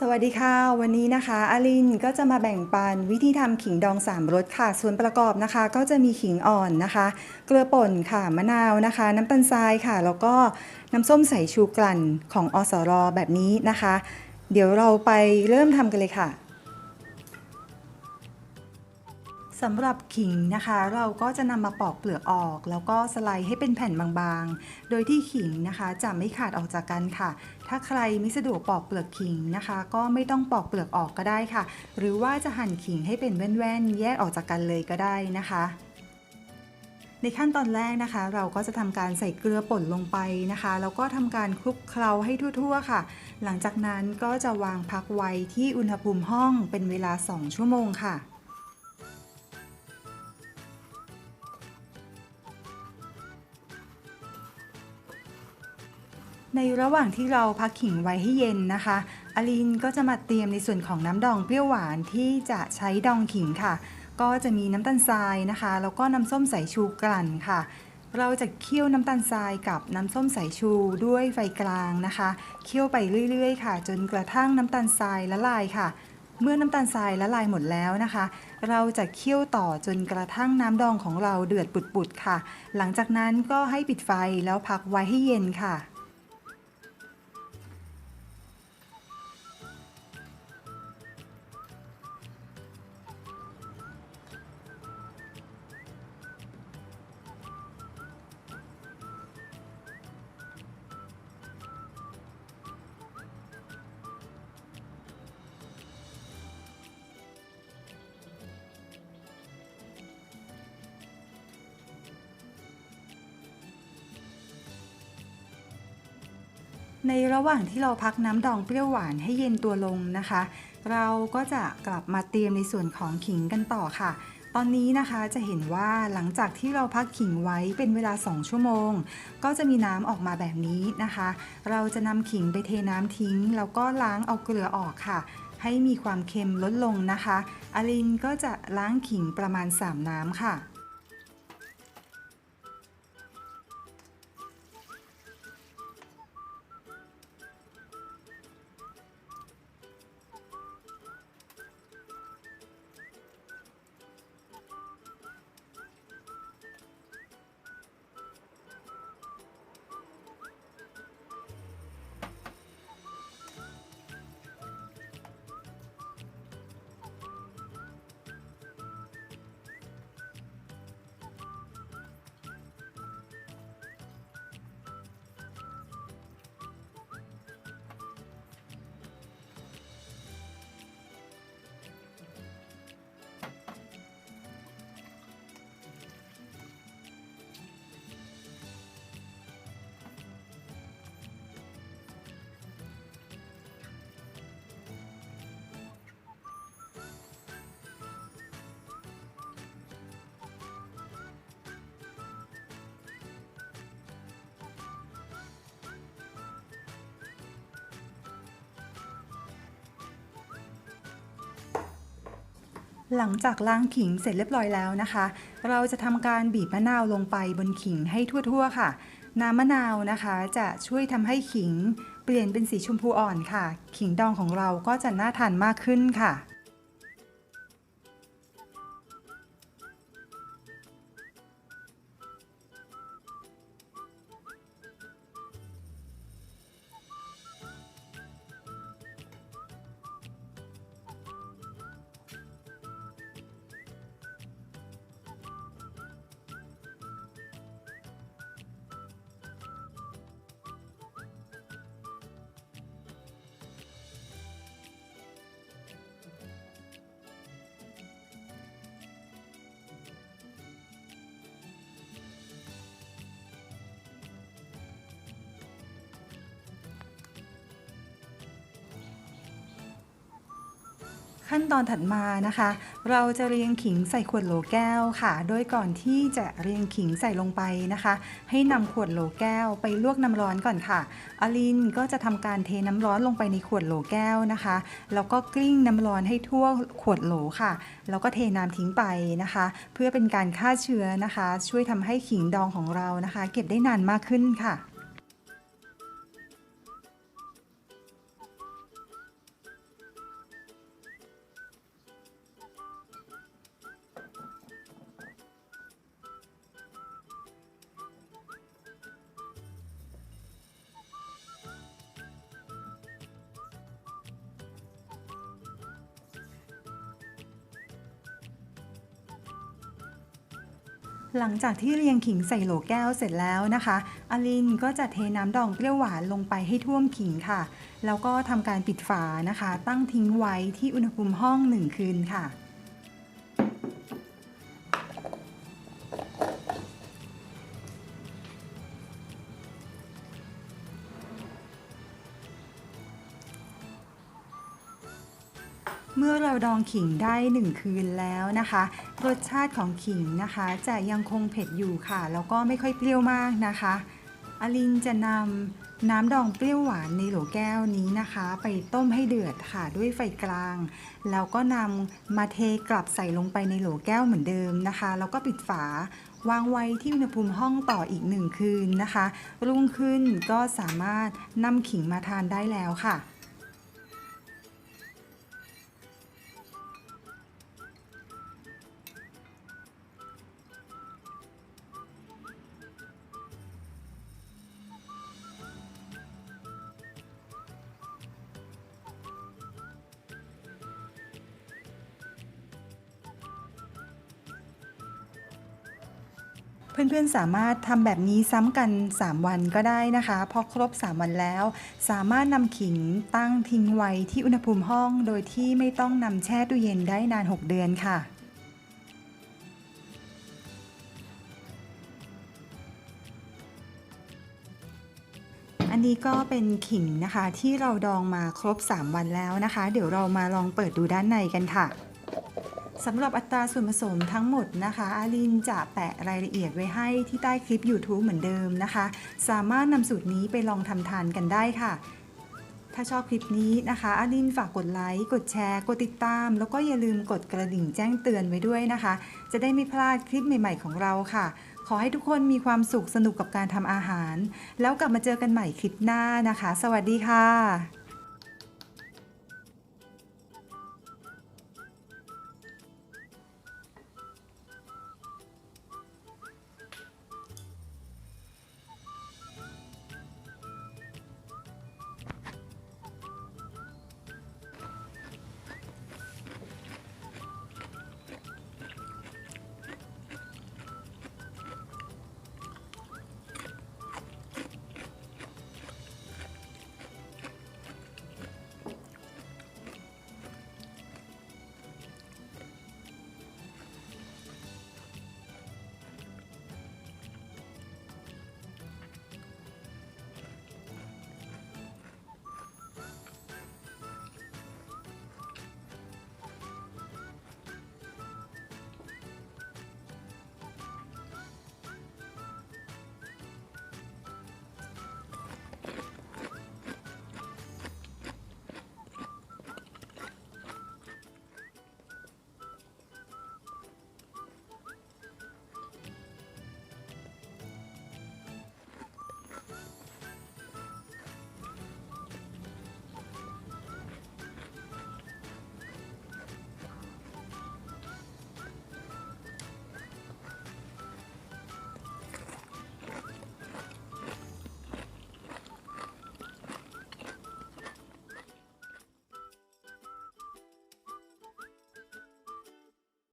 สวัสดีค่ะ วันนี้นะคะอลินก็จะมาแบ่งปันวิธีทำขิงดอง3รสค่ะ ส่วนประกอบนะคะ ก็จะมีขิงอ่อนนะคะ เกลือป่นค่ะมะนาวนะคะ น้ำตาลทรายค่ะ แล้วก็น้ำส้มสายชูกลั่นของอสรแบบนี้นะคะ เดี๋ยวเราไปเริ่มทำกันเลยค่ะ สำหรับขิงนะคะ เราก็จะนำมาปอกเปลือกออก แล้วก็สไลด์ให้เป็นแผ่นบางๆ โดยที่ขิงนะคะจะไม่ขาดออกจากกันค่ะ ถ้าใครไม่สะดวกปอกเปลือกขิงนะคะ ก็ไม่ต้องปอกเปลือกออกก็ได้ค่ะ หรือว่าจะหั่นขิงให้เป็นแว่นๆ แยกออกจากกันเลยก็ได้นะคะในขั้นตอนแรกนะคะ เราก็จะทำการใส่เกลือป่นลงไปนะคะ แล้วก็ทำการคลุกเคล้าให้ทั่วๆค่ะ หลังจากนั้นก็จะวางพักไว้ที่อุณหภูมิห้องเป็นเวลา 2 ชั่วโมงค่ะ ในระหว่างที่เราพักขิงไว้ให้เย็นนะคะอลินก็จะมาเตรียมในส่วนของน้ำดองเปรี้ยวหวานที่จะใช้ดองขิงค่ะ ก็จะมีน้ำตาลทรายนะคะ แล้วก็น้ำส้มสายชูกลั่นค่ะ เราจะเคี่ยวน้ำตาลทรายกับน้ำส้มสายชูด้วยไฟกลางนะคะ เคี่ยวไปเรื่อยๆ ค่ะ จนกระทั่งน้ำตาลทรายละลายค่ะ เมื่อน้ำตาลทรายละลายหมดแล้วนะคะ เราจะเคี่ยวต่อจนกระทั่งน้ำดองของเราเดือดปุดๆค่ะ หลังจากนั้นก็ให้ปิดไฟแล้วพักไว้ให้เย็นค่ะ ในระหว่างที่เราพักน้ำดองเปรี้ยวหวานให้เย็นตัวลงนะคะ เราก็จะกลับมาเตรียมในส่วนของขิงกันต่อค่ะ ตอนนี้นะคะจะเห็นว่าหลังจากที่เราพักขิงไว้เป็นเวลา 2 ชั่วโมง ก็จะมีน้ำออกมาแบบนี้นะคะ เราจะนำขิงไปเทน้ำทิ้ง แล้วก็ล้างเอาเกลือออกค่ะ ให้มีความเค็มลดลงนะคะอลินก็จะล้างขิงประมาณ 3 น้ำค่ะ หลังจากล้างขิงเสร็จเรียบร้อยแล้วนะคะ เราจะทำการบีบมะนาวลงไปบนขิงให้ทั่วๆค่ะ น้ำมะนาวนะคะจะช่วยทำให้ขิงเปลี่ยนเป็นสีชมพูอ่อนค่ะ ขิงดองของเราก็จะน่าทานมากขึ้นค่ะ ขั้นตอนถัดมานะคะ เราจะเรียงขิงใส่ขวดโหลแก้วค่ะ โดยก่อนที่จะเรียงขิงใส่ลงไปนะคะ ให้นำขวดโหลแก้วไปลวกน้ำร้อนก่อนค่ะอลินก็จะทำการเทน้ำร้อนลงไปในขวดโหลแก้วนะคะแล้วก็กลิ้งน้ำร้อนให้ทั่วขวดโหลค่ะแล้วก็เทน้ำทิ้งไปนะคะ เพื่อเป็นการฆ่าเชื้อนะคะ ช่วยทำให้ขิงดองของเรานะคะ เก็บได้นานมากขึ้นค่ะ หลังจากที่เรียงขิงใส่โหลแก้วเสร็จแล้วนะคะอลินก็จะเทน้ำดองเปรี้ยวหวานลงไปให้ท่วมขิงค่ะ แล้วก็ทำการปิดฝานะคะ ตั้งทิ้งไว้ที่อุณหภูมิห้องหนึ่งคืนค่ะ เมื่อเราดองขิงได้ 1 คืนแล้วนะคะ รสชาติของขิงนะคะ จะยังคงเผ็ดอยู่ค่ะ แล้วก็ไม่ค่อยเปรี้ยวมากนะคะอลินจะนำน้ำดองเปรี้ยวหวานในโหลแก้วนี้นะคะ ไปต้มให้เดือดค่ะด้วยไฟกลาง แล้วก็นำมาเทกลับใส่ลงไปในโหลแก้วเหมือนเดิมนะคะ แล้วก็ปิดฝาวางไว้ที่อุณหภูมิห้องต่ออีกหนึ่งคืนนะคะ รุ่งขึ้นก็สามารถนำขิงมาทานได้แล้วค่ะ เพื่อนๆสามารถทำแบบนี้ซ้ำกัน 3 วันก็ได้นะคะ พอครบ 3 วันแล้ว สามารถนำขิงตั้งทิ้งไว้ที่อุณหภูมิห้อง โดยที่ไม่ต้องนำแช่ตู้เย็นได้นาน 6 เดือนค่ะอันนี้ก็เป็นขิงนะคะที่เราดองมาครบ 3 วันแล้วนะคะ เดี๋ยวเรามาลองเปิดดูด้านในกันค่ะ สำหรับอัตราส่วนผสมทั้งหมดนะคะอาลินจะแปะรายละเอียดไว้ให้ที่ใต้คลิป YouTube เหมือนเดิมนะคะ สามารถนำสูตรนี้ไปลองทำทานกันได้ค่ะ ถ้าชอบคลิปนี้นะคะอาลินฝากกดไลค์ กดแชร์ กดติดตาม แล้วก็อย่าลืมกดกระดิ่งแจ้งเตือนไว้ด้วยนะคะ จะได้ไม่พลาดคลิปใหม่ ๆ ของเราค่ะ ขอให้ทุกคนมีความสุขสนุกกับการทำอาหาร แล้วกลับมาเจอกันใหม่คลิปหน้านะคะ สวัสดีค่ะ